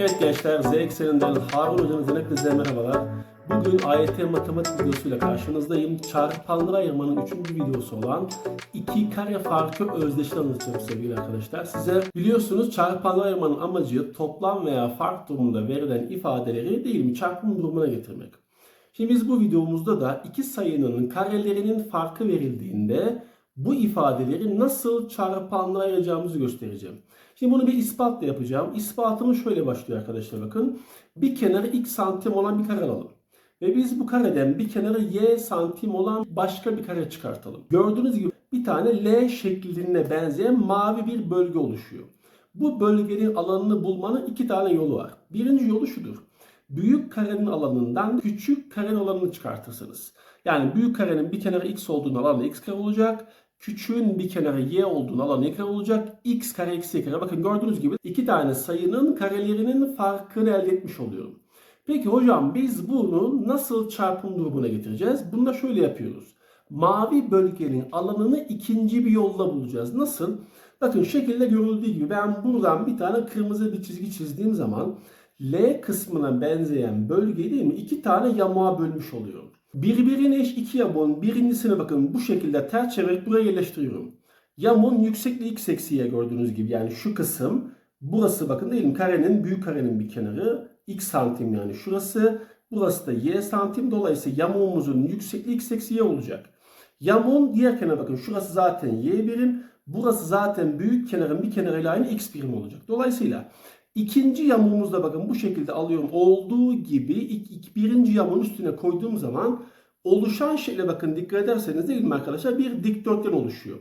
Evet gençler, Z ekseninden Harun hocamızdan hepinize merhabalar. Bugün AYT matematik videosuyla karşınızdayım. Çarpanları ayırmanın 3. videosu olan iki kare farkı özdeşini anlatacağım sevgili arkadaşlar. Size biliyorsunuz çarpanları ayırmanın amacı toplam veya fark durumunda verilen ifadeleri değil mi çarpım durumuna getirmek. Şimdi biz bu videomuzda da iki sayının karelerinin farkı verildiğinde bu ifadeleri nasıl çarpanlara ayıracağımızı göstereceğim. Şimdi bunu bir ispatla yapacağım. İspatımı şöyle başlıyor arkadaşlar bakın. Bir kenarı x santim olan bir kare alalım. Ve biz bu kareden bir kenarı y santim olan başka bir kare çıkartalım. Gördüğünüz gibi bir tane L şekline benzeyen mavi bir bölge oluşuyor. Bu bölgenin alanını bulmanın iki tane yolu var. Birinci yolu şudur. Büyük karenin alanından küçük karenin alanını çıkartırsınız. Yani büyük karenin bir kenarı x olduğunu alanı x kare olacak. Küçüğün bir kenarı y olduğunu alan y kare olacak. x kare eksi y kare. Bakın gördüğünüz gibi iki tane sayının karelerinin farkını elde etmiş oluyorum. Peki hocam biz bunu nasıl çarpım durumuna getireceğiz? Bunu da şöyle yapıyoruz. Mavi bölgenin alanını ikinci bir yolla bulacağız. Nasıl? Bakın şekilde görüldüğü gibi ben buradan bir tane kırmızı bir çizgi çizdiğim zaman L kısmına benzeyen bölgeyi değil mi? iki tane yamuğa bölmüş oluyorum. Birbirine eş iki yamuğun birincisini bakın bu şekilde ters çevirip buraya yerleştiriyorum. Yamuğun yüksekliği x eksi y gördüğünüz gibi yani şu kısım burası bakın mi? Karenin büyük karenin bir kenarı x santim yani şurası. Burası da y santim. Dolayısıyla yamuğumuzun yüksekliği x eksi y olacak. Yamuğun diğer kenara bakın. Şurası zaten y birim. Burası zaten büyük kenarın bir kenarıyla aynı x birim olacak. Dolayısıyla ikinci yamuğumuzda bakın bu şekilde alıyorum. Olduğu gibi ilk, ilk birinci yamuğun üstüne koyduğum zaman oluşan şekle bakın dikkat ederseniz değil mi arkadaşlar? Bir dikdörtgen oluşuyor.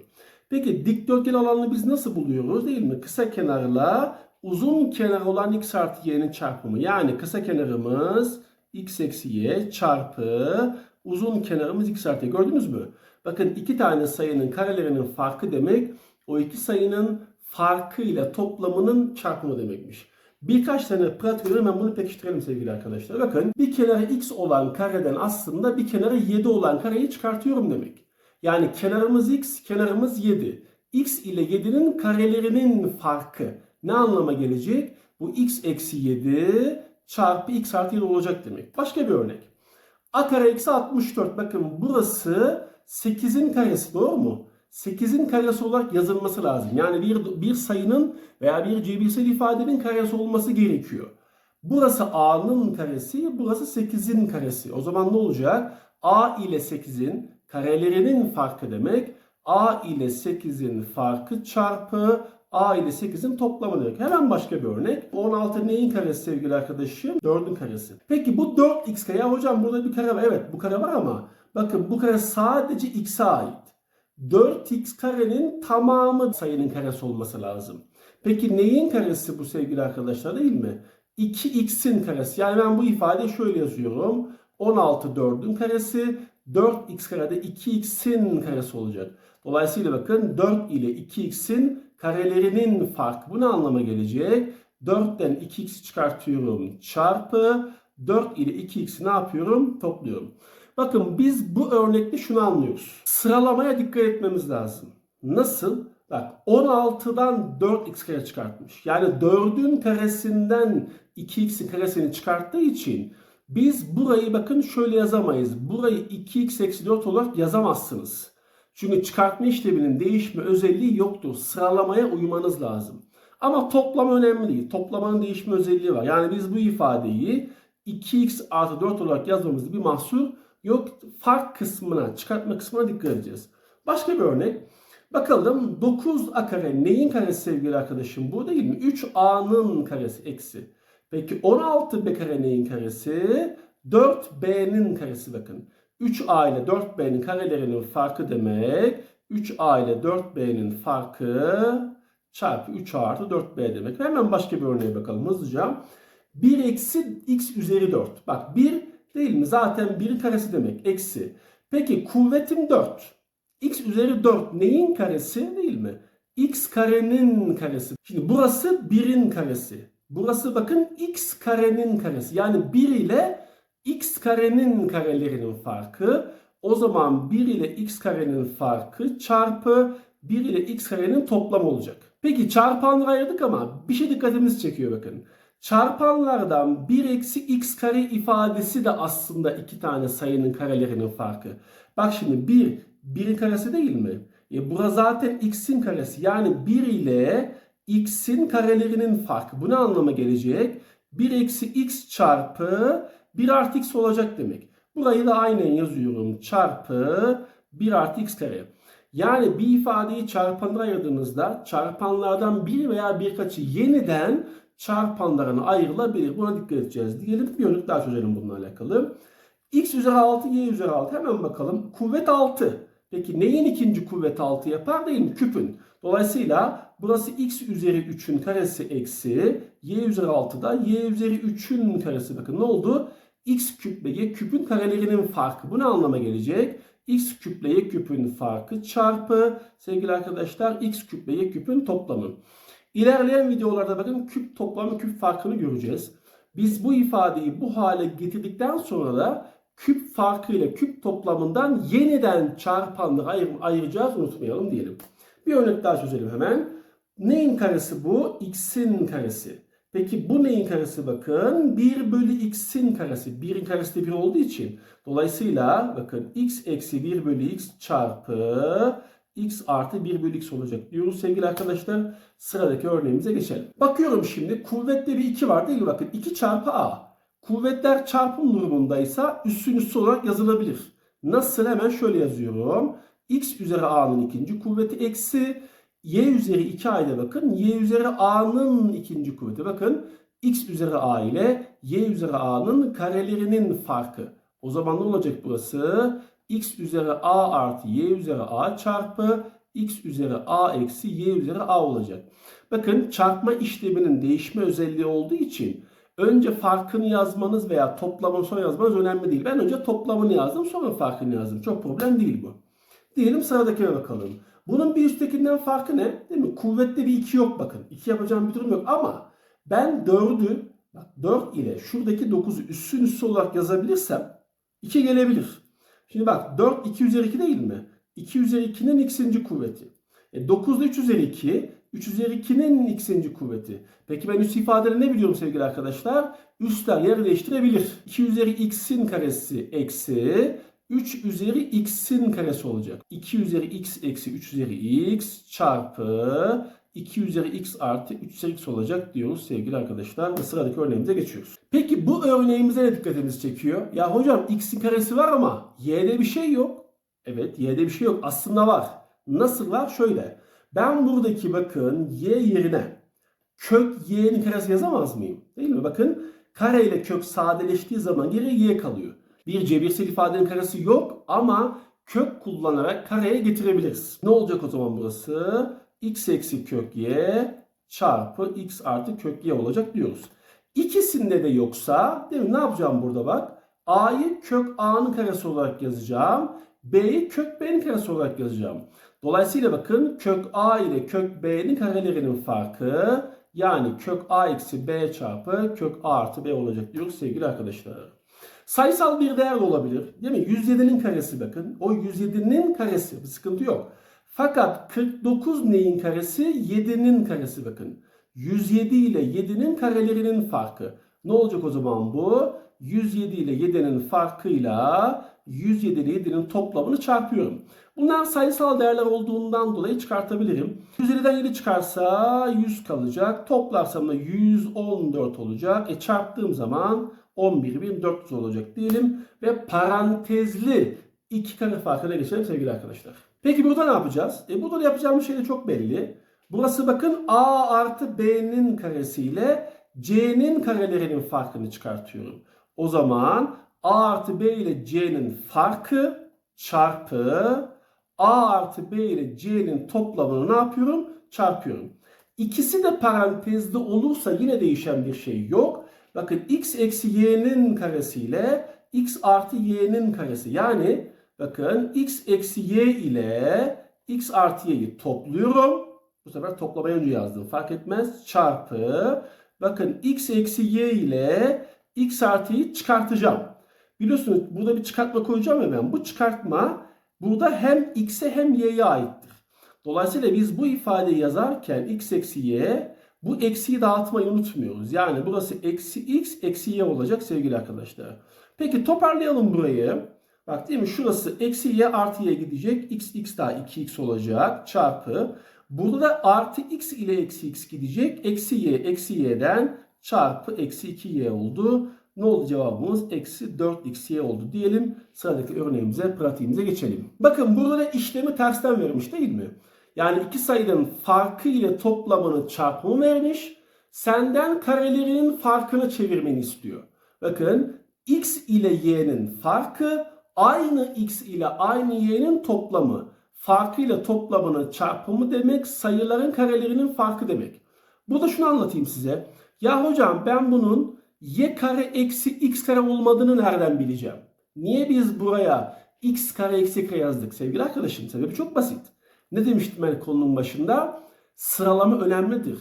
Peki dikdörtgen alanını biz nasıl buluyoruz değil mi? Kısa kenarla uzun kenar olan x artı y'nin çarpımı. Yani kısa kenarımız x eksi y çarpı uzun kenarımız x artı y. Gördünüz mü? Bakın iki tane sayının karelerinin farkı demek o iki sayının farkıyla toplamının çarpımı demekmiş. Birkaç tane pratik hemen bunu pekiştirelim sevgili arkadaşlar. Bakın bir kenarı x olan kareden aslında bir kenarı 7 olan kareyi çıkartıyorum demek. Yani kenarımız x, kenarımız 7. x ile 7'nin karelerinin farkı ne anlama gelecek? Bu x eksi 7 çarpı x artı 7 olacak demek. Başka bir örnek. a kare eksi 64. Bakın burası 8'in karesi doğru mu? 8'in karesi olarak yazılması lazım. Yani bir, bir sayının veya bir cebirsel ifadenin karesi olması gerekiyor. Burası a'nın karesi, burası 8'in karesi. O zaman ne olacak? a ile 8'in karelerinin farkı demek. a ile 8'in farkı çarpı a ile 8'in toplamı demek. Hemen başka bir örnek. 16 neyin karesi sevgili arkadaşım? 4'ün karesi. Peki bu 4x kare. Ya hocam burada bir kare var. Evet bu kare var ama bakın bu kare sadece x'e ait. 4x karenin tamamı sayının karesi olması lazım. Peki neyin karesi bu sevgili arkadaşlar değil mi? 2x'in karesi. Yani ben bu ifadeyi şöyle yazıyorum. 16 4'ün karesi 4x karede 2x'in karesi olacak. Dolayısıyla bakın 4 ile 2x'in karelerinin farkı. Bu ne anlama gelecek? 4'ten 2x'i çıkartıyorum çarpı 4 ile 2x'i ne yapıyorum? Topluyorum. Bakın biz bu örnekte şunu anlıyoruz. Sıralamaya dikkat etmemiz lazım. Nasıl? Bak 16'dan 4x kare çıkartmış. Yani 4'ün karesinden 2x'in karesini çıkarttığı için biz burayı bakın şöyle yazamayız. Burayı 2x eksi 4 olarak yazamazsınız. Çünkü çıkartma işleminin değişme özelliği yoktur. Sıralamaya uymanız lazım. Ama toplam önemli değil. Toplamanın değişme özelliği var. Yani biz bu ifadeyi 2x artı 4 olarak yazmamızda bir mahsur yok. Fark kısmına, çıkartma kısmına dikkat edeceğiz. Başka bir örnek. Bakalım 9a kare neyin karesi sevgili arkadaşım? Bu değil mi? 3a'nın karesi eksi. Peki 16b kare neyin karesi? 4b'nin karesi bakın. 3a ile 4b'nin karelerinin farkı demek. 3a ile 4b'nin farkı çarpı 3a artı 4b demek. Hemen başka bir örneğe bakalım hızlıca. 1 eksi x üzeri 4. Bak 1 değil mi? Zaten 1'in karesi demek. Eksi. Peki kuvvetim 4. x üzeri 4 neyin karesi değil mi? x karenin karesi. Şimdi burası 1'in karesi. Burası bakın x karenin karesi. Yani 1 ile x karenin karelerinin farkı. O zaman 1 ile x karenin farkı çarpı 1 ile x karenin toplamı olacak. Peki çarpanları ayırdık ama bir şey dikkatimizi çekiyor bakın. Çarpanlardan 1 eksi x kare ifadesi de aslında iki tane sayının karelerinin farkı. Bak şimdi 1, 1'in karesi değil mi? E bura zaten x'in karesi. Yani 1 ile x'in karelerinin farkı. Bu ne anlama gelecek? 1 eksi x çarpı 1 artı x olacak demek. Burayı da aynen yazıyorum. Çarpı 1 artı x kare. Yani bir ifadeyi çarpanlara ayırdığınızda çarpanlardan bir veya birkaçı yeniden çarpanlarına ayrılabilir. Buna dikkat edeceğiz. Diyelim bir örnek daha çözelim bununla alakalı. x üzeri 6, y üzeri 6. Hemen bakalım. Kuvvet 6. Peki neyin ikinci kuvvet 6 yapar değil mi? Küpün. Dolayısıyla burası x üzeri 3'ün karesi eksi y üzeri 6'da y üzeri 3'ün karesi. Bakın ne oldu? x küple y küpün karelerinin farkı. Bu ne anlama gelecek? x küple y küpün farkı çarpı sevgili arkadaşlar x küple y küpün toplamı. İlerleyen videolarda bakın küp toplamı küp farkını göreceğiz. Biz bu ifadeyi bu hale getirdikten sonra da küp farkı ile küp toplamından yeniden çarpanları ayır, ayıracağız unutmayalım diyelim. Bir örnek daha çözelim hemen. Neyin karesi bu? X'in karesi. Peki bu neyin karesi bakın? 1 bölü x'in karesi. 1'in karesi de 1 olduğu için. Dolayısıyla bakın x eksi 1 bölü x çarpı x artı 1 bölü x olacak diyoruz sevgili arkadaşlar. Sıradaki örneğimize geçelim. Bakıyorum şimdi kuvvette bir 2 var değil mi? Bakın 2 çarpı a. Kuvvetler çarpım durumundaysa üssün üssü olarak yazılabilir. Nasıl? Hemen şöyle yazıyorum. x üzeri a'nın ikinci kuvveti eksi y üzeri 2a ile bakın. y üzeri a'nın ikinci kuvveti. Bakın x üzeri a ile y üzeri a'nın karelerinin farkı. O zaman ne olacak burası? X üzeri a artı y üzeri a çarpı x üzeri a eksi y üzeri a olacak. Bakın çarpma işleminin değişme özelliği olduğu için önce farkını yazmanız veya toplamını sonra yazmanız önemli değil. Ben önce toplamını yazdım sonra farkını yazdım. Çok problem değil bu. Diyelim sıradakine bakalım. Bunun bir üsttekinden farkı ne? Değil mi? Kuvvette bir 2 yok bakın. 2 yapacağım bir durum yok ama ben 4'ü 4 ile şuradaki 9'u üssün üssü olarak yazabilirsem 2 gelebilir. Şimdi bak 4 2 üzeri 2 değil mi? 2 üzeri 2'nin x'inci kuvveti. E 9 da 3 üzeri 2. 3 üzeri 2'nin x'inci kuvveti. Peki ben üst ifadeleri ne biliyorum sevgili arkadaşlar? Üstler yer değiştirebilir. 2 üzeri x'in karesi eksi 3 üzeri x'in karesi olacak. 2 üzeri x eksi 3 üzeri x çarpı 2 üzeri x artı 3 üzeri x olacak diyoruz sevgili arkadaşlar. Ve sıradaki örneğimize geçiyoruz. Peki bu örneğimize ne dikkatimizi çekiyor? Ya hocam x'in karesi var ama y'de bir şey yok. Evet y'de bir şey yok. Aslında var. Nasıl var? Şöyle. Ben buradaki bakın y yerine kök y'nin karesi yazamaz mıyım? Değil mi? Bakın kare ile kök sadeleştiği zaman geriye y kalıyor. Bir cebirsel ifadenin karesi yok ama kök kullanarak kareye getirebiliriz. Ne olacak o zaman burası? X eksi kök y çarpı x artı kök y olacak diyoruz. İkisinde de yoksa değil mi? Ne yapacağım burada bak? a'yı kök a'nın karesi olarak yazacağım. b'yi kök b'nin karesi olarak yazacağım. Dolayısıyla bakın kök a ile kök b'nin karelerinin farkı yani kök a eksi b çarpı kök a artı b olacak diyoruz sevgili arkadaşlar. Sayısal bir değer de olabilir. Değil mi? 107'nin karesi bakın. O 107'nin karesi. Bir sıkıntı yok. Fakat 49 neyin karesi? 7'nin karesi bakın. 107 ile 7'nin karelerinin farkı. Ne olacak o zaman bu? 107 ile 7'nin farkıyla 107 ile 7'nin toplamını çarpıyorum. Bunlar sayısal değerler olduğundan dolayı çıkartabilirim. 107'den 7 çıkarsa 100 kalacak. Toplarsam da 114 olacak. E çarptığım zaman 11.400 olacak diyelim. Ve parantezli iki kare farkına geçelim sevgili arkadaşlar. Peki burada ne yapacağız? E burada da yapacağımız şey de çok belli. Burası bakın a artı b'nin karesiyle c'nin karelerinin farkını çıkartıyorum. O zaman a artı b ile c'nin farkı çarpı a artı b ile c'nin toplamını ne yapıyorum? Çarpıyorum. İkisi de parantezde olursa yine değişen bir şey yok. Bakın x eksi y'nin karesiyle x artı y'nin karesi. Yani bakın x eksi y ile x artı y'yi topluyorum. Bu sefer toplamayı önce yazdım. Fark etmez. Çarpı. Bakın x eksi y ile x artı y'yi çıkartacağım. Biliyorsunuz burada bir çıkartma koyacağım ya ben. Bu çıkartma burada hem x'e hem y'ye aittir. Dolayısıyla biz bu ifadeyi yazarken x eksi y Bu eksiyi dağıtmayı unutmuyoruz. Yani burası eksi x eksi y olacak sevgili arkadaşlar. Peki toparlayalım burayı. Bak değil mi? Şurası eksi y artı y gidecek. x x daha 2x olacak. Çarpı. Burada da artı x ile eksi x gidecek. Eksi y eksi y'den çarpı eksi 2y oldu. Ne oldu cevabımız? Eksi 4xy oldu diyelim. Sıradaki örneğimize, pratiğimize geçelim. Bakın burada da işlemi tersten vermiş değil mi? Yani iki sayının farkı ile toplamını çarpımı vermiş. Senden karelerinin farkını çevirmeni istiyor. Bakın x ile y'nin farkı aynı x ile aynı y'nin toplamı. Farkı ile toplamının çarpımı demek sayıların karelerinin farkı demek. Burada şunu anlatayım size. Ya hocam ben bunun y kare eksi x kare olmadığını nereden bileceğim? Niye biz buraya x kare eksi y kare yazdık sevgili arkadaşım? Sebebi çok basit. Ne demiştim ben konunun başında? Sıralama önemlidir.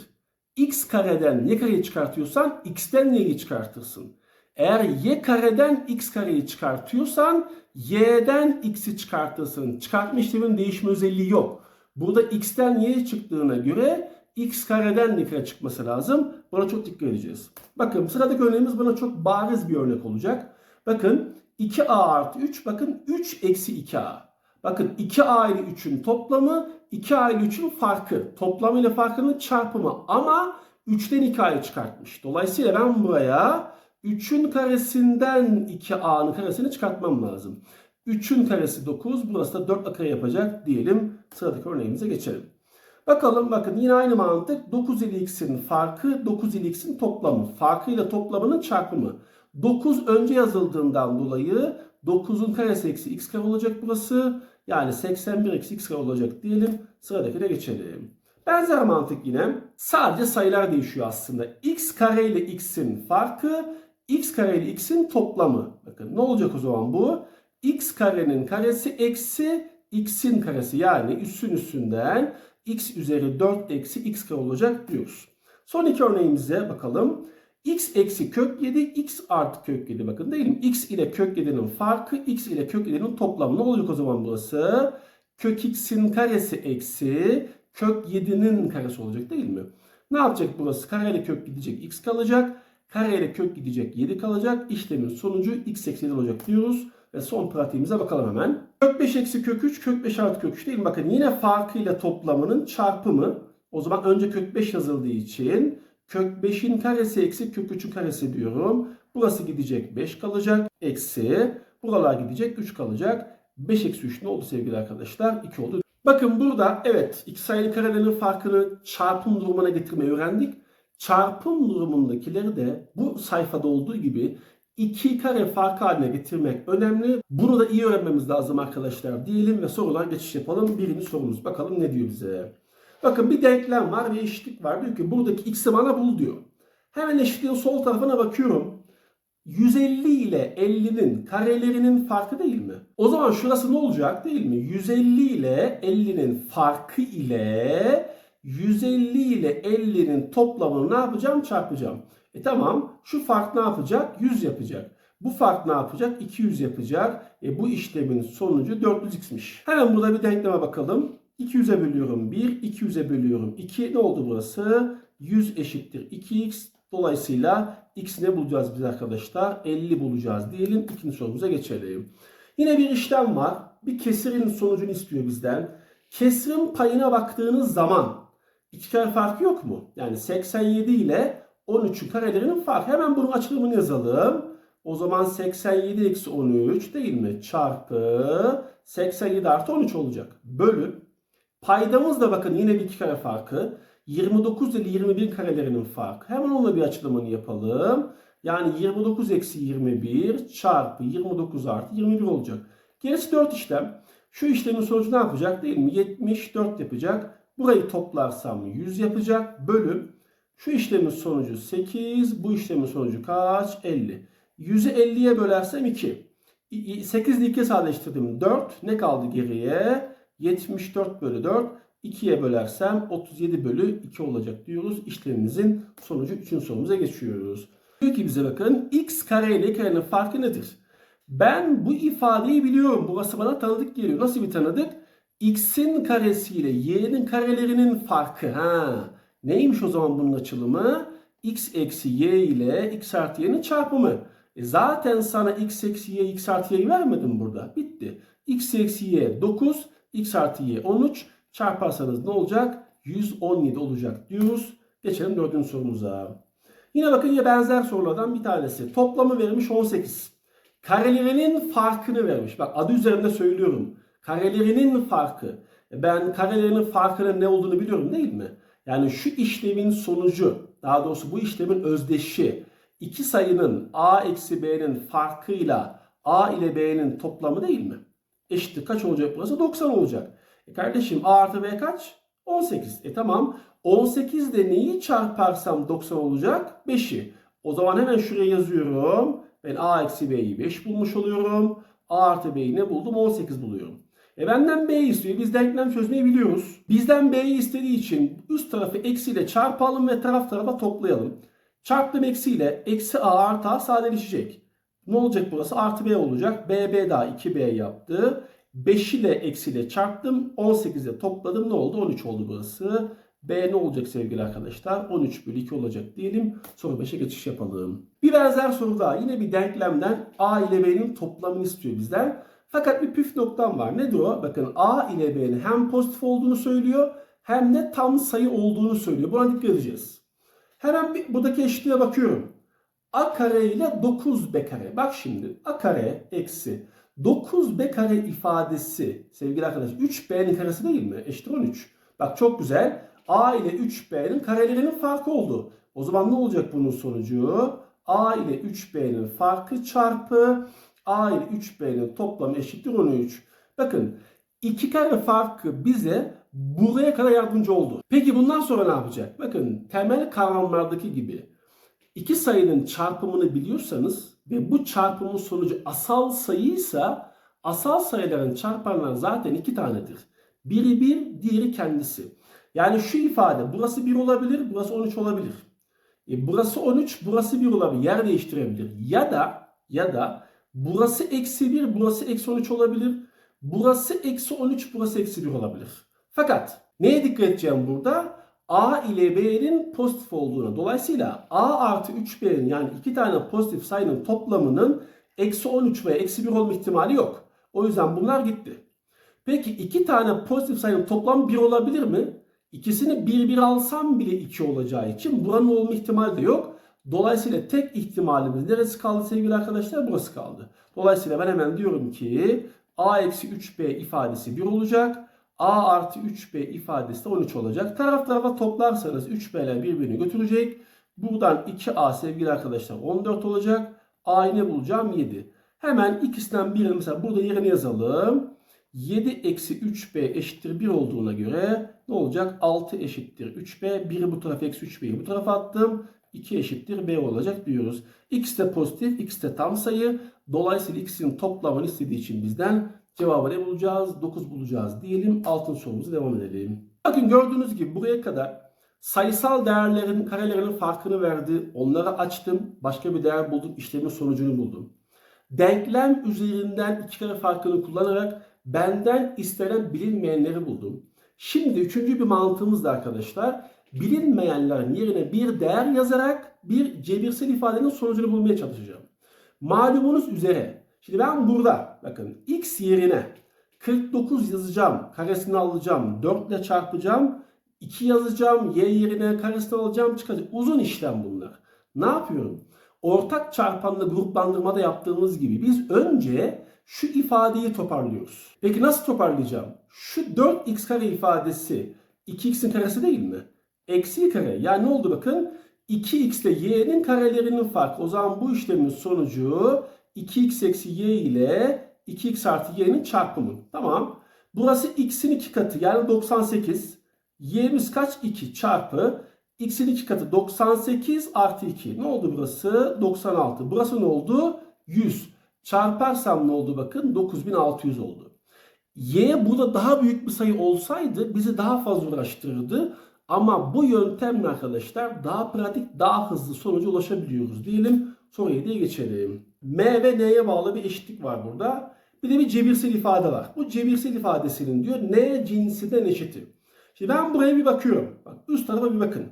x kareden y kareyi çıkartıyorsan x'ten y'yi çıkartırsın. Eğer y kareden x kareyi çıkartıyorsan y'den x'i çıkartırsın. Çıkartma işleminin değişme özelliği yok. Burada x'ten y'ye çıktığına göre x kareden y kare çıkması lazım. Buna çok dikkat edeceğiz. Bakın sıradaki örneğimiz bana çok bariz bir örnek olacak. Bakın 2a artı 3 bakın 3 eksi 2a. Bakın 2a ile 3'ün toplamı 2a ile 3'ün farkı. Toplamı ile farkının çarpımı ama 3'ten 2a'yı çıkartmış. Dolayısıyla ben buraya 3'ün karesinden 2a'nın karesini çıkartmam lazım. 3'ün karesi 9. Burası da 4 kare yapacak diyelim. Sıradaki örneğimize geçelim. Bakalım bakın yine aynı mantık. 9 ile x'in farkı 9 ile x'in toplamı. Farkıyla toplamının çarpımı. 9 önce yazıldığından dolayı 9'un karesi eksi x kare olacak burası. Yani 81 eksi x kare olacak diyelim. Sıradakine geçelim. Benzer mantık yine. Sadece sayılar değişiyor aslında. x kare ile x'in farkı x kare ile x'in toplamı. Bakın ne olacak o zaman bu? x karenin karesi eksi x'in karesi. Yani üssün üstünden x üzeri 4 eksi x kare olacak diyoruz. Son iki örneğimize bakalım. x eksi kök 7, x artı kök 7 bakın değil mi? x ile kök 7'nin farkı, x ile kök 7'nin toplamı. Ne olacak o zaman burası? Kök x'in karesi eksi kök 7'nin karesi olacak değil mi? Ne yapacak burası? Kare ile kök gidecek x kalacak. Kare ile kök gidecek 7 kalacak. İşlemin sonucu x eksi 7 olacak diyoruz. Ve son pratiğimize bakalım hemen. Kök 5 eksi kök 3, kök 5 artı kök 3 değil? Bakın yine farkıyla toplamının çarpımı. O zaman önce kök 5 yazıldığı için kök 5'in karesi eksi kök 3'ün karesi diyorum. Burası gidecek 5 kalacak. Eksi. Buralar gidecek 3 kalacak. 5 eksi 3 ne oldu sevgili arkadaşlar? 2 oldu. Bakın burada evet iki sayılı karelerin farkını çarpım durumuna getirmeyi öğrendik. Çarpım durumundakileri de bu sayfada olduğu gibi iki kare farkı haline getirmek önemli. Bunu da iyi öğrenmemiz lazım arkadaşlar diyelim ve sorular geçiş yapalım. Birinci sorumuz bakalım ne diyor bize. Bakın bir denklem var ve eşitlik var. Diyor ki buradaki x'i bana bul diyor. Hemen eşitliğin sol tarafına bakıyorum. 150 ile 50'nin karelerinin farkı değil mi? O zaman şurası ne olacak değil mi? 150 ile 50'nin farkı ile 150 ile 50'nin toplamını ne yapacağım? Çarpacağım. E tamam şu fark ne yapacak? 100 yapacak. Bu fark ne yapacak? 200 yapacak. E bu işlemin sonucu 400x'miş. Hemen burada bir denkleme bakalım. 200'e bölüyorum 1, 200'e bölüyorum 2. Ne oldu burası? 100 eşittir 2x. Dolayısıyla x ne bulacağız biz arkadaşlar? 50 bulacağız diyelim. İkinci sorumuza geçelim. Yine bir işlem var. Bir kesirin sonucunu istiyor bizden. Kesirin payına baktığınız zaman iki kare farkı yok mu? Yani 87 ile 13'ün karelerinin farkı. Hemen bunun açılımını yazalım. O zaman 87 eksi 13 değil mi? Çarpı 87 artı 13 olacak. Bölü. Paydamız da bakın yine bir iki kare farkı. 29 ile 21 karelerinin farkı. Hemen onunla bir açılımını yapalım. Yani 29 eksi 21 çarpı 29 artı 21 olacak. Gerisi 4 işlem. Şu işlemin sonucu ne yapacak değil mi? 74 yapacak. Burayı toplarsam 100 yapacak. Bölüm. Şu işlemin sonucu 8. Bu işlemin sonucu kaç? 50. 100'ü 50'ye bölersem 2. 8 ile 2'ye sadeleştirdim. 4. Ne kaldı geriye? 74 bölü 4. 2'ye bölersem 37 bölü 2 olacak diyoruz. İşlemimizin sonucu 3. sorumuza geçiyoruz. Diyor ki bize bakın x kare ile karenin farkı nedir? Ben bu ifadeyi biliyorum. Burası bana tanıdık geliyor. Nasıl bir tanıdık? X'in karesi ile y'nin karelerinin farkı. Ha. Neymiş o zaman bunun açılımı? x eksi y ile x artı y'nin çarpımı. E zaten sana x eksi y, x artı y'yi vermedim burada. Bitti. x eksi y 9, x artı y 13. Çarparsanız ne olacak? 117 olacak diyoruz. Geçelim dördüncü sorumuza. Yine bakın yine benzer sorulardan bir tanesi. Toplamı vermiş 18. Karelerinin farkını vermiş. Bak adı üzerinde söylüyorum. Karelerinin farkı. Ben karelerinin farkının ne olduğunu biliyorum değil mi? Yani şu işlemin sonucu, daha doğrusu bu işlemin özdeşi, iki sayının a eksi b'nin farkıyla a ile b'nin toplamı değil mi? Eşittir kaç olacak burası? 90 olacak. E kardeşim a artı b kaç? 18. E tamam. 18 de neyi çarparsam 90 olacak? 5'i. O zaman hemen şuraya yazıyorum. Ben a eksi b'yi 5 bulmuş oluyorum. a artı b'yi ne buldum? 18 buluyorum. E benden b istiyor. Biz denklem çözmeyi biliyoruz. Bizden b'yi istediği için üst tarafı eksiyle çarpalım ve taraf tarafa toplayalım. Çarptım eksiyle eksi a artı a sadeleşecek. Ne olacak burası? Artı b olacak. b b daha 2b yaptı. 5 ile eksiyle çarptım. 18 ile topladım. Ne oldu? 13 oldu burası. B ne olacak sevgili arkadaşlar? 13 bölü 2 olacak diyelim. Soru 5'e geçiş yapalım. Bir benzer soru daha. Yine bir denklemden A ile B'nin toplamını istiyor bizden. Fakat bir püf noktam var. Nedir o? Bakın A ile B'nin hem pozitif olduğunu söylüyor hem de tam sayı olduğunu söylüyor. Buna dikkat edeceğiz. Hemen bir, buradaki eşitliğe bakıyorum. A kare ile 9B kare. Bak şimdi A kare eksi 9B kare ifadesi sevgili arkadaşlar 3B'nin karesi değil mi? Eşittir 13. Bak çok güzel. A ile 3B'nin karelerinin farkı oldu. O zaman ne olacak bunun sonucu? A ile 3B'nin farkı çarpı A ile 3B'nin toplamı eşittir 13. Bakın iki kare farkı bize buraya kadar yardımcı oldu. Peki bundan sonra ne yapacak? Bakın temel kavramlardaki gibi iki sayının çarpımını biliyorsanız ve bu çarpımın sonucu asal sayıysa asal sayıların çarpanları zaten iki tanedir. Biri bir, diğeri kendisi. Yani şu ifade burası 1 olabilir, burası 13 olabilir. E burası 13, burası 1 olabilir. Yer değiştirebilir. Ya da ya da burası eksi 1, burası eksi 13 olabilir. Burası eksi 13, burası eksi 1 olabilir. Fakat neye dikkat edeceğim burada? A ile B'nin pozitif olduğuna. Dolayısıyla A artı 3B'nin yani iki tane pozitif sayının toplamının eksi 13 ve eksi 1 olma ihtimali yok. O yüzden bunlar gitti. Peki iki tane pozitif sayının toplam 1 olabilir mi? İkisini bir bir alsam bile 2 olacağı için buranın olma ihtimali de yok. Dolayısıyla tek ihtimalimiz neresi kaldı sevgili arkadaşlar? Burası kaldı. Dolayısıyla ben hemen diyorum ki a eksi 3b ifadesi 1 olacak. a artı 3b ifadesi de 13 olacak. Taraf tarafa toplarsanız 3b'ler birbirini götürecek. Buradan 2a sevgili arkadaşlar 14 olacak. a'yı ne bulacağım? 7. Hemen ikisinden birini mesela burada yerine yazalım. 7 eksi 3b eşittir 1 olduğuna göre ne olacak? 6 eşittir 3b. 1'i bu tarafa eksi 3b'yi bu tarafa attım. 2 eşittir b olacak diyoruz. X de pozitif, x de tam sayı. Dolayısıyla x'in toplamını istediği için bizden cevabı ne bulacağız? 9 bulacağız diyelim. Altın sorumuza devam edelim. Bakın gördüğünüz gibi buraya kadar sayısal değerlerin karelerinin farkını verdi. Onları açtım. Başka bir değer buldum. işlemin sonucunu buldum. Denklem üzerinden iki kare farkını kullanarak benden istenen bilinmeyenleri buldum. Şimdi üçüncü bir mantığımız da arkadaşlar bilinmeyenlerin yerine bir değer yazarak bir cebirsel ifadenin sonucunu bulmaya çalışacağım. Malumunuz üzere şimdi ben burada bakın x yerine 49 yazacağım. Karesini alacağım. 4 ile çarpacağım. 2 yazacağım. Y yerine karesini alacağım. Çıkacak. Uzun işlem bunlar. Ne yapıyorum? Ortak çarpanla gruplandırmada yaptığımız gibi biz önce şu ifadeyi toparlıyoruz. Peki nasıl toparlayacağım? Şu 4x kare ifadesi 2x'in karesi değil mi? Eksi kare. Yani ne oldu bakın? 2x ile y'nin karelerinin farkı. O zaman bu işlemin sonucu 2x eksi y ile 2x artı y'nin çarpımı. Tamam. Burası x'in 2 katı yani 98. y'miz kaç? 2 çarpı x'in 2 katı 98 artı 2. Ne oldu burası? 96. Burası ne oldu? 100. Çarparsam ne oldu bakın? 9600 oldu. Y burada daha büyük bir sayı olsaydı bizi daha fazla uğraştırırdı. Ama bu yöntemle arkadaşlar daha pratik, daha hızlı sonuca ulaşabiliyoruz diyelim. Soruya diye geçelim. M ve N'ye bağlı bir eşitlik var burada. Bir de bir cebirsel ifade var. Bu cebirsel ifadesinin diyor N cinsinden eşiti. Şimdi ben buraya bir bakıyorum. Bak üst tarafa bir bakın.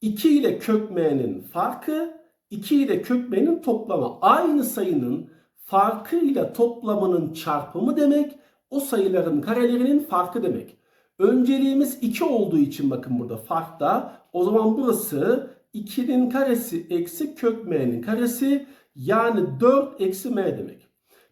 2 ile kök m'nin farkı 2 ile kök m'nin toplamı. Aynı sayının farkıyla toplamının çarpımı demek. O sayıların karelerinin farkı demek. Önceliğimiz 2 olduğu için bakın burada farkta. O zaman burası 2'nin karesi eksi kök m'nin karesi yani 4 eksi m demek.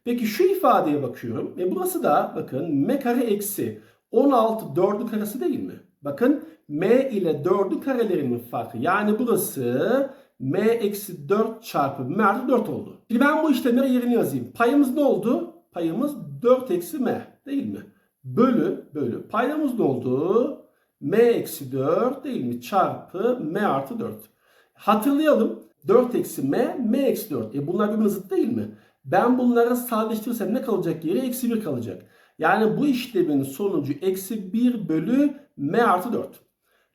Peki şu ifadeye bakıyorum. E burası da bakın m kare eksi 16 4'ün karesi değil mi? Bakın m ile 4'ün karelerinin farkı. Yani burası m eksi 4 çarpı m artı 4 oldu. Şimdi ben bu işlemleri yerine yazayım. Payımız ne oldu? Payımız 4 eksi m değil mi? Bölü bölü. Paydamız ne oldu? m eksi 4 değil mi? Çarpı m artı 4. Hatırlayalım. 4 eksi m, m eksi 4. E bunlar birbirine zıt değil mi? Ben bunları sadeleştirirsem ne kalacak geri? Eksi 1 kalacak. Yani bu işlemin sonucu eksi 1 bölü m artı 4.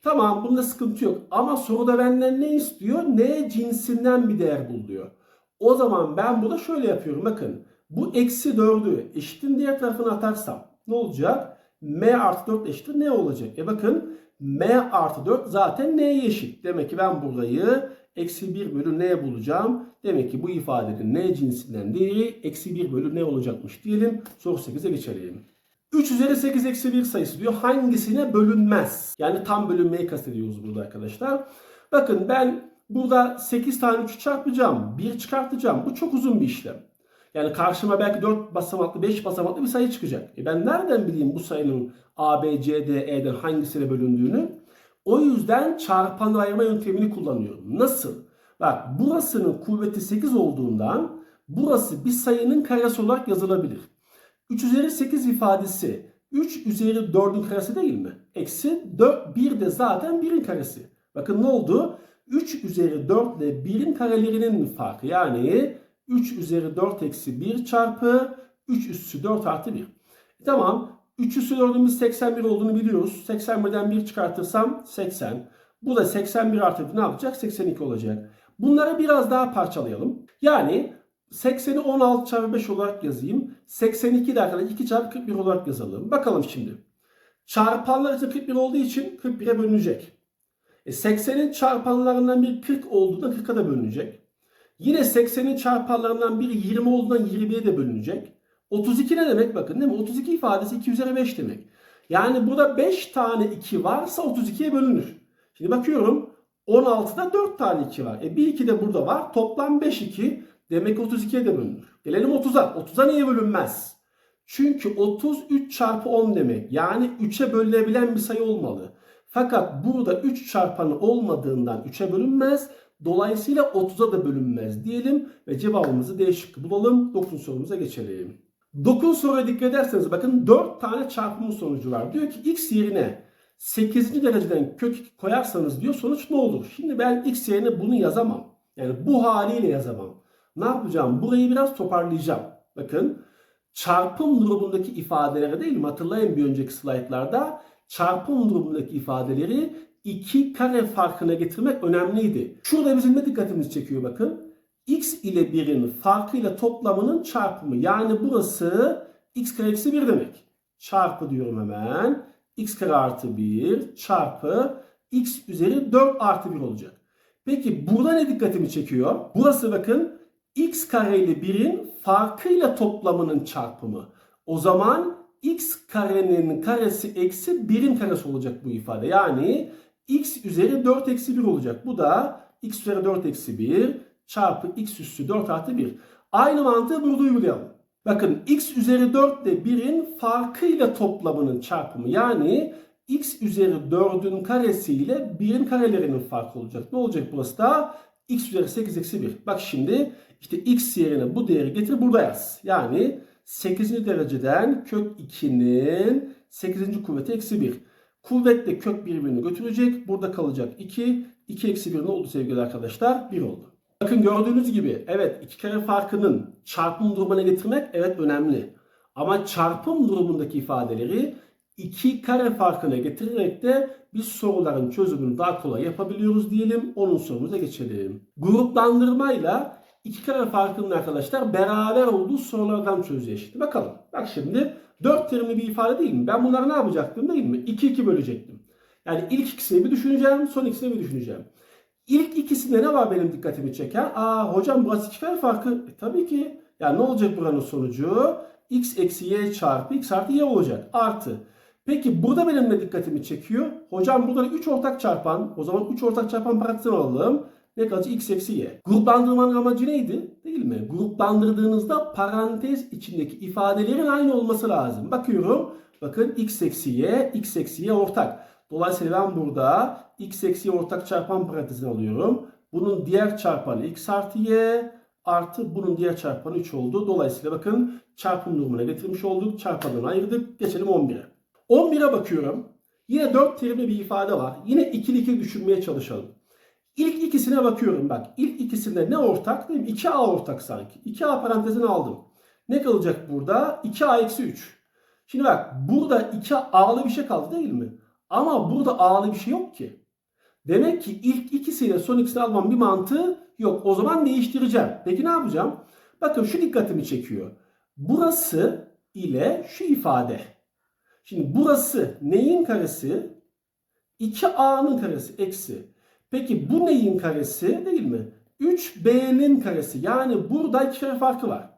Tamam bunda sıkıntı yok. Ama soruda benden ne istiyor? N cinsinden bir değer bul diyor. O zaman ben burada şöyle yapıyorum. Bakın bu eksi 4'ü eşitin diğer tarafına atarsam ne olacak? m artı 4 eşittir ne olacak? E bakın m artı 4 zaten n'ye eşit. Demek ki ben burayı eksi 1 bölü n bulacağım. Demek ki bu ifadenin n cinsinden değeri eksi 1 bölü n olacakmış diyelim. Soru 8'e geçelim. 3 üzeri 8 eksi 1 sayısı diyor. Hangisine bölünmez? Yani tam bölünmeyi kastediyoruz burada arkadaşlar. Bakın ben burada 8 tane 3 çarpacağım. 1 çıkartacağım. Bu çok uzun bir işlem. Yani karşıma belki 4 basamaklı 5 basamaklı bir sayı çıkacak. E ben nereden bileyim bu sayının A, B, C, D, E'den hangisine bölündüğünü? O yüzden çarpan ayırma yöntemini kullanıyorum. Nasıl? Bak burasının kuvveti 8 olduğundan burası bir sayının karesi olarak yazılabilir. 3 üzeri 8 ifadesi 3 üzeri 4'ün karesi değil mi? Eksi 4, 1 de zaten 1'in karesi. Bakın ne oldu? 3 üzeri 4 ile 1'in karelerinin farkı. Yani 3 üzeri 4 eksi 1 çarpı 3 üssü 4 artı 1. E tamam. 3 üssü 4'ün biz 81 olduğunu biliyoruz. 81'den 1 çıkartırsam 80. Bu da 81 artı 1 ne yapacak? 82 olacak. Bunları biraz daha parçalayalım. Yani 80'i 16 çarpı 5 olarak yazayım. 82 de arkadaşlar 2 çarpı 41 olarak yazalım. Bakalım şimdi. Çarpanlar için 41 olduğu için 41'e bölünecek. E 80'in çarpanlarından bir 40 olduğunda 40'a da bölünecek. Yine 80'in çarpanlarından biri 20 olduğundan 20'ye de bölünecek. 32 ne demek bakın değil mi? 32 ifadesi 2 üzeri 5 demek. Yani burada 5 tane 2 varsa 32'ye bölünür. Şimdi bakıyorum 16'da 4 tane 2 var. E bir 2 de burada var. Toplam 5 2. Demek ki 32'ye de bölünür. Gelelim 30'a. 30'a niye bölünmez? Çünkü 33 çarpı 10 demek. Yani 3'e bölünebilen bir sayı olmalı. Fakat burada 3 çarpanı olmadığından 3'e bölünmez. Dolayısıyla 30'a da bölünmez diyelim ve cevabımızı D şıkkı bulalım. 9. sorumuza geçelim. 9 soruya dikkat ederseniz bakın 4 tane çarpımın sonucu var. Diyor ki x yerine 8. dereceden kök koyarsanız diyor sonuç ne olur? Şimdi ben x yerine bunu yazamam. Yani bu haliyle yazamam. Ne yapacağım? Burayı biraz toparlayacağım. Bakın çarpım durumundaki ifadelere değil mi? Hatırlayın bir önceki slaytlarda çarpım durumundaki ifadeleri iki kare farkına getirmek önemliydi. Şurada bizim ne dikkatimizi çekiyor bakın. x ile 1'in farkıyla toplamının çarpımı. Yani burası x kare eksi 1 demek. Çarpı diyorum hemen. x kare artı 1 çarpı x üzeri 4 artı 1 olacak. Peki burada ne dikkatimi çekiyor? Burası bakın x kare ile 1'in farkıyla toplamının çarpımı. O zaman x karenin karesi eksi 1'in karesi olacak bu ifade. Yani x üzeri 4 eksi 1 olacak. Bu da x üzeri 4 eksi 1 çarpı x üssü 4 artı 1. Aynı mantığı burada uygulayalım. Bakın x üzeri 4 ile 1'in farkıyla toplamının çarpımı. Yani x üzeri 4'ün karesi ile 1'in karelerinin farkı olacak. Ne olacak burası da? x üzeri 8 eksi 1. Bak şimdi işte x yerine bu değeri getir burada yaz. Yani 8. dereceden kök 2'nin 8. kuvveti eksi 1. Kuvvetle kök birbirini götürecek. Burada kalacak 2. 2 eksi 1 ne oldu sevgili arkadaşlar? 1 oldu. Bakın gördüğünüz gibi evet iki kare farkının çarpım durumuna getirmek evet önemli. Ama çarpım durumundaki ifadeleri iki kare farkına getirerek de biz soruların çözümünü daha kolay yapabiliyoruz diyelim. Onun sorumuza geçelim. Gruplandırmayla iki kare farkının arkadaşlar beraber olduğu sorulardan çözeceğiz. Şimdi bakalım. Bak şimdi 4 terimli bir ifade değil mi? Ben bunları ne yapacaktım değil mi? 2 2 bölecektim. Yani ilk ikisini bir düşüneceğim, son ikisini bir düşüneceğim. İlk ikisinde ne var benim dikkatimi çeken? Aa hocam burası iki kare farkı. E, tabii ki. Yani ne olacak buranın sonucu? x eksi y çarpı x artı y olacak. Artı. Peki burada benim ne dikkatimi çekiyor? Hocam burada 3 ortak çarpan. O zaman 3 ortak çarpan parantezini alalım. Ne kalacak? x eksi y. Gruplandırmanın amacı neydi? Değil mi? Gruplandırdığınızda parantez içindeki ifadelerin aynı olması lazım. Bakıyorum. Bakın x eksi y, x eksi y ortak. Dolayısıyla ben burada x eksi y ortak çarpan parantezini alıyorum. Bunun diğer çarpanı x artı y artı bunun diğer çarpanı 3 oldu. Dolayısıyla bakın çarpım durumuna getirmiş olduk. Çarpandan ayırdık. Geçelim 11'e. 11'e bakıyorum. Yine 4 terimli bir ifade var. Yine ikili ikili düşünmeye çalışalım. İlk ikisine bakıyorum bak. İlk ikisinde ne ortak değil mi? 2a ortak sanki. 2a parantezini aldım. Ne kalacak burada? 2a eksi 3. Şimdi bak burada 2a'lı bir şey kaldı değil mi? Ama burada a'lı bir şey yok ki. Demek ki ilk ikisiyle son ikisini almam bir mantığı yok. O zaman değiştireceğim. Peki ne yapacağım? Bakın şu dikkatimi çekiyor. Burası ile şu ifade. Şimdi burası neyin karesi? 2a'nın karesi eksi. Peki bu neyin karesi değil mi? 3b'nin karesi. Yani burada iki kare farkı var.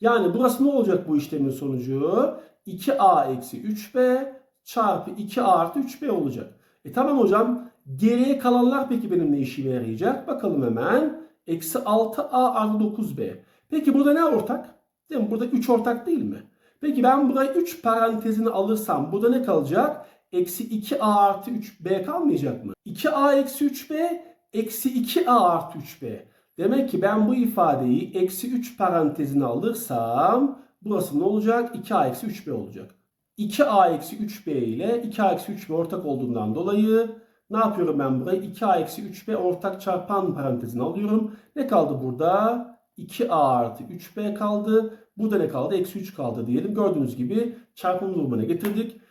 Yani burası ne olacak bu işlemin sonucu? 2a eksi 3b çarpı 2a artı 3b olacak. E tamam hocam. Geriye kalanlar peki benim ne işime yarayacak? Bakalım hemen. Eksi 6a artı 9b. Peki burada ne ortak? Değil mi? Burada 3 ortak değil mi? Peki ben burayı 3 parantezini alırsam burada ne kalacak? Eksi 2a artı 3b kalmayacak mı? 2a eksi 3b eksi 2a artı 3b. Demek ki ben bu ifadeyi eksi 3 parantezine alırsam burası ne olacak? 2a eksi 3b olacak. 2a eksi 3b ile 2a eksi 3b ortak olduğundan dolayı ne yapıyorum ben burayı? 2a eksi 3b ortak çarpan parantezine alıyorum. Ne kaldı burada? 2a artı 3b kaldı. Burada ne kaldı? Eksi 3 kaldı diyelim. Gördüğünüz gibi çarpım durumuna getirdik.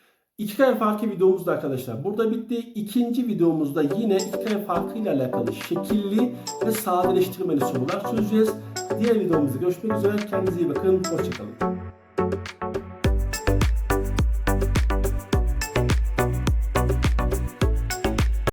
İki kare farkı videomuzda arkadaşlar burada bitti. İkinci videomuzda yine iki kare farkı ile alakalı şekilli ve sadeleştirmeli sorular çözeceğiz. Diğer videomuzda görüşmek üzere. Kendinize iyi bakın. Hoşçakalın.